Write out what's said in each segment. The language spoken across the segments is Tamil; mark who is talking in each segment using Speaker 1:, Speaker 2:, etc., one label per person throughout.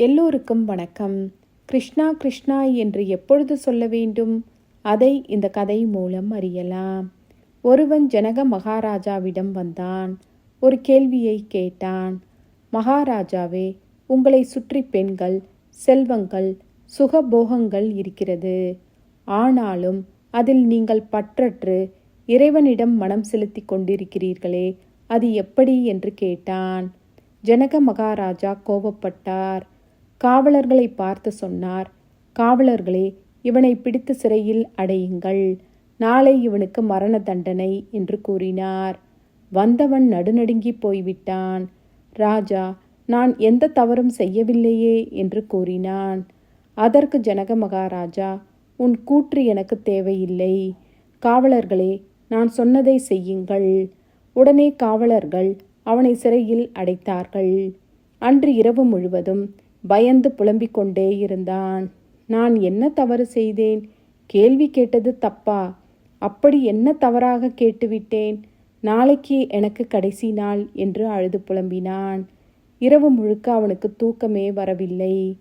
Speaker 1: எல்லோருக்கும் வணக்கம். கிருஷ்ணா கிருஷ்ணா என்று எப்பொழுது சொல்ல வேண்டும்? அதை இந்த கதை மூலம் அறியலாம். ஒருவன் ஜனக மகாராஜாவிடம் வந்தான். ஒரு கேள்வியை கேட்டான். மகாராஜாவே உங்களை சுற்றி பெண்கள் செல்வங்கள் சுகபோகங்கள் இருக்கிறது. ஆனாலும் அதில் நீங்கள் பற்றற்று இறைவனிடம் மனம் செலுத்தி கொண்டிருக்கிறீர்களே அது எப்படி? என்று கேட்டான். ஜனக மகாராஜா கோபப்பட்டார். காவலர்களை பார்த்து சொன்னார் காவலர்களே இவனை பிடித்து சிறையில் அடையுங்கள். நாளை இவனுக்கு மரண தண்டனை என்று கூறினார். வந்தவன் நடுநடுங்கி போய்விட்டான். ராஜா நான் எந்த தவறும் செய்யவில்லையே என்று கூறினான். அதற்கு ஜனக மகாராஜா உன் கூற்று எனக்கு தேவையில்லை. காவலர்களே நான் சொன்னதை செய்யுங்கள். உடனே காவலர்கள் அவனை சிறையில் அடைத்தார்கள். அன்று இரவு முழுவதும் பயந்து புலம்பிக் கொண்டே இருந்தான். நான் என்ன தவறு செய்தேன்? கேள்வி கேட்டது தப்பா? அப்படி என்ன தவறாக கேட்டுவிட்டேன்? நாளைக்கு எனக்கு கடைசி நாள் என்று அழுது புலம்பினான். இரவு முழுக்க அவனுக்கு தூக்கமே வரவில்லை.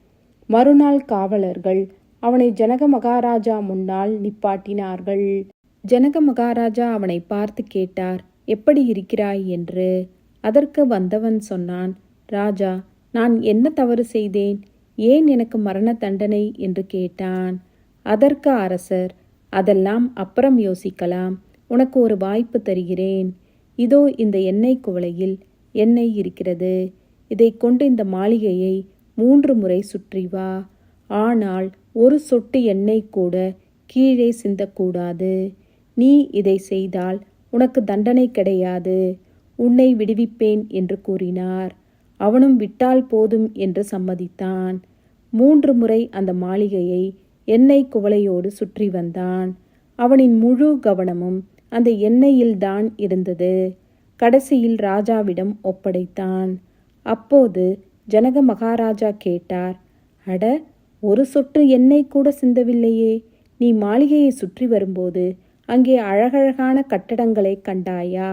Speaker 1: மறுநாள் காவலர்கள் அவனை ஜனக மகாராஜா முன்னால் நிப்பாட்டினார்கள். ஜனக மகாராஜா அவனை பார்த்து கேட்டார் எப்படி இருக்கிறாய்? என்று. அதற்கு வந்தவன் சொன்னான் ராஜா நான் என்ன தவறு செய்தேன்? ஏன் எனக்கு மரண தண்டனை? என்று கேட்டான். அதற்கு அரசர் அதெல்லாம் அப்புறம் யோசிக்கலாம். உனக்கு ஒரு வாய்ப்பு தருகிறேன். இதோ இந்த எண்ணெய் குவளையில் எண்ணெய் இருக்கிறது. இதை கொண்டு இந்த மாளிகையை மூன்று முறை சுற்றி வா. ஆனால் ஒரு சொட்டு எண்ணெய் கூட கீழே சிந்தக்கூடாது. நீ இதை செய்தால் உனக்கு தண்டனை கிடையாது. உன்னை விடுவிப்பேன் என்று கூறினார். அவனும் விட்டால் போதும் என்று சம்மதித்தான். மூன்று முறை அந்த மாளிகையை எண்ணெய் குவளையோடு சுற்றி வந்தான். அவனின் முழு கவனமும் அந்த எண்ணெயில்தான் இருந்தது. கடைசியில் ராஜாவிடம் ஒப்படைத்தான். அப்போது ஜனக மகாராஜா கேட்டார் அட ஒரு சொட்டு எண்ணெய் கூட சிந்தவில்லையே. நீ மாளிகையை சுற்றி வரும்போது அங்கே அழகழகான கட்டடங்களை கண்டாயா?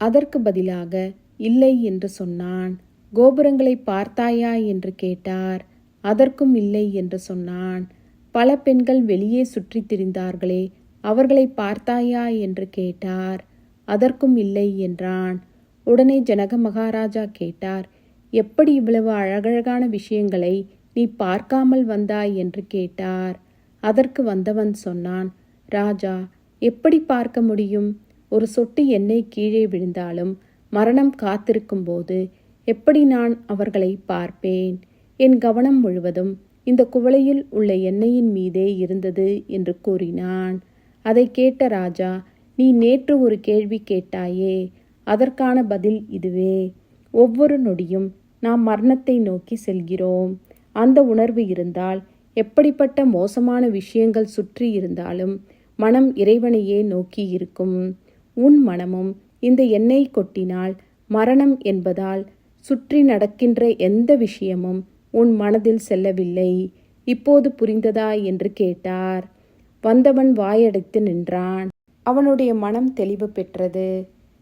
Speaker 1: அதற்கு பதிலாக இல்லை என்று சொன்னான். கோபுரங்களை பார்த்தாயா? என்று கேட்டார். அதற்கும் இல்லை என்று சொன்னான். பல பெண்கள் வெளியே சுற்றித் திரிந்தார்களே அவர்களை பார்த்தாயா? என்று கேட்டார். அதற்கும் இல்லை என்றான். உடனே ஜனக மகாராஜா கேட்டார். எப்படி இவ்வளவு அழகழகான விஷயங்களை நீ பார்க்காமல் வந்தாய்? என்று கேட்டார். அதற்கு வந்தவன் சொன்னான். ராஜா எப்படி பார்க்க முடியும்? ஒரு சொட்டு எண்ணெய் கீழே விழுந்தாலும் மரணம் காத்திருக்கும் போது எப்படி நான் அவர்களை பார்ப்பேன்? என் கவனம் முழுவதும் இந்த குவளையில் உள்ள எண்ணெயின் மீதே இருந்தது என்று கூறினான். அதை கேட்ட ராஜா நீ நேற்று ஒரு கேள்வி கேட்டாயே அதற்கான பதில் இதுவே. ஒவ்வொரு நொடியும் நாம் மரணத்தை நோக்கி செல்கிறோம். அந்த உணர்வு இருந்தால் எப்படிப்பட்ட மோசமான விஷயங்கள் சுற்றி இருந்தாலும் மனம் இறைவனையே நோக்கி இருக்கும். உன் மனமும் இந்த எண்ணெய் கொட்டினால் மரணம் என்பதால் சுற்றி நடக்கின்ற எந்த விஷயமும் உன் மனதில் செல்லவில்லை. இப்போது புரிந்ததா? என்று கேட்டார். வந்தவன் வாயடைத்து நின்றான். அவனுடைய மனம் தெளிவு பெற்றது.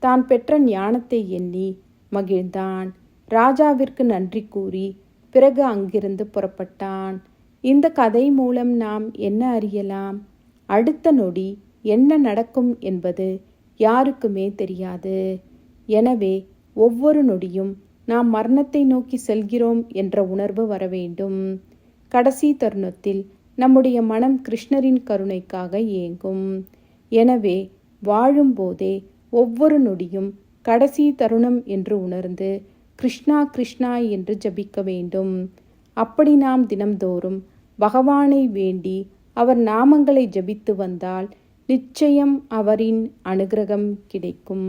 Speaker 1: தான் பெற்ற ஞானத்தை எண்ணி மகிழ்ந்தான். ராஜாவிற்கு நன்றி கூறி பிறகு அங்கிருந்து புறப்பட்டான். இந்த கதை மூலம் நாம் என்ன அறியலாம்? அடுத்த நொடி என்ன நடக்கும் என்பது யாருக்குமே தெரியாது. எனவே ஒவ்வொரு நொடியும் நாம் மரணத்தை நோக்கி செல்கிறோம் என்ற உணர்வு வர வேண்டும். கடைசி தருணத்தில் நம்முடைய மனம் கிருஷ்ணரின் கருணைக்காக ஏங்கும். எனவே வாழும்போதே ஒவ்வொரு நொடியும் கடைசி தருணம் என்று உணர்ந்து கிருஷ்ணா கிருஷ்ணா என்று ஜபிக்க வேண்டும். அப்படி நாம் தினம்தோறும் பகவானை வேண்டி அவர் நாமங்களை ஜபித்து வந்தால் நிச்சயம் அவரின் அனுகிரகம் கிடைக்கும்.